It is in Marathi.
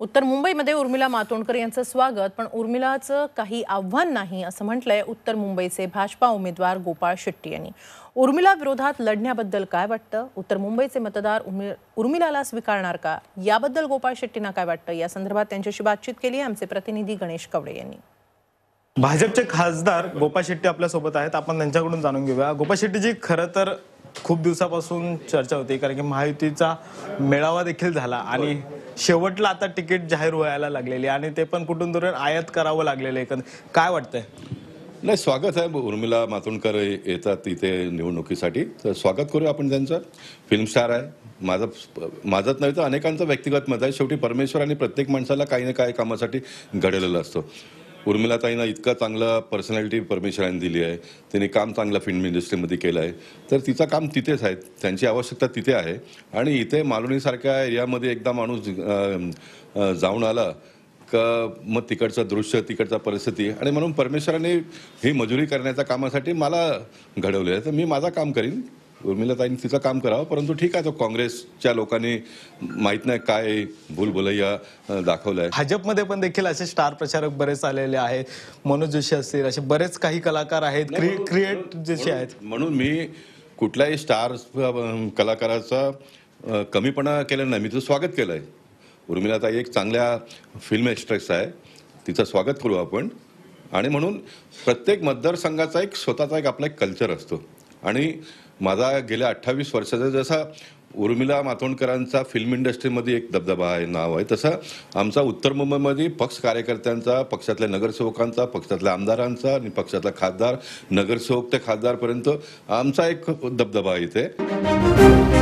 उत्तर मुंबईमध्ये उर्मिला मातोंडकर यांचं स्वागत पण उर्मिलाचं काही आव्हान नाही असं म्हटलंय उत्तर मुंबईचे भाजपा उमेदवार गोपाळ शेट्टी यांनी. उर्मिला विरोधात लढण्याबद्दल काय वाटतं? उत्तर मुंबईचे मतदार उर्मि- उर्मिलाला स्वीकारणार का? याबद्दल गोपाळ शेट्टींना काय वाटतं? या संदर्भात त्यांच्याशी बातचीत केली आहे आमचे प्रतिनिधी गणेश कवडे यांनी. भाजपचे खासदार गोपाळ शेट्टी आपल्यासोबत आहेत. आपण त्यांच्याकडून जाणून घेऊया. गोपाळ शेट्टीजी खरं तर खूप दिवसापासून चर्चा होती कारण की महायुतीचा मेळावा देखील झाला आणि शेवटला आता तिकीट जाहीर व्हायला लागलेली आणि ते पण कुठून दुरून आयात करावं लागलेलं आहे काय वाटतंय? नाही स्वागत आहे. उर्मिला मातोंडकर येतात तिथे निवडणुकीसाठी. तर स्वागत करूया आपण त्यांचं. फिल्म स्टार आहे. माझं माझंच नाही तर अनेकांचं व्यक्तिगत मत आहे. शेवटी परमेश्वराने प्रत्येक माणसाला काही ना काही कामासाठी घडलेलं असतं. उर्मिलाताईंना इतकं चांगलं पर्सनॅलिटी परमेश्वराने दिली आहे. तिने काम चांगलं फिल्म इंडस्ट्रीमध्ये केलं आहे. तर तिचं काम तिथेच आहे. त्यांची आवश्यकता तिथे आहे. आणि इथे मालवणीसारख्या एरियामध्ये एकदा माणूस जाऊन आला का मग तिकडचं दृश्य तिकडचा परिस्थिती आणि म्हणून परमेश्वराने ही मजुरी करण्याच्या कामासाठी मला घडवले आहे तर मी माझा काम करीन. उर्मिलाताईंनी तिचं काम करावं परंतु ठीक आहे तो काँग्रेसच्या लोकांनी माहीत नाही काय भूल भुलैया अं, दाखवलं आहे भाजपमध्ये पण देखील असे स्टार प्रचारक बरेच आलेले आहेत. मनोज जोशी असतील असे बरेच काही कलाकार आहेत. क्रिएट जसे आहेत. म्हणून मी कुठल्याही स्टार कलाकाराचा कमीपणा केला नाही. मी तिचं स्वागत केलं आहे उर्मिलाताई एक चांगल्या फिल्म एक्स्ट्रेस आहे. तिचं स्वागत करू आपण. आणि म्हणून प्रत्येक मतदारसंघाचा एक स्वतःचा एक आपला एक कल्चर असतो. आणि माझा गेल्या अठ्ठावीस वर्षाचा जसा उर्मिला मातोंडकरांचा फिल्म इंडस्ट्रीमध्ये एक दबदबा आहे नाव आहे तसं आमचा उत्तर मुंबईमध्ये पक्ष कार्यकर्त्यांचा पक्षातल्या नगरसेवकांचा पक्षातल्या आमदारांचा आणि पक्षातला खासदार नगरसेवक ते खासदारपर्यंत आमचा एक दबदबा आहे इथे.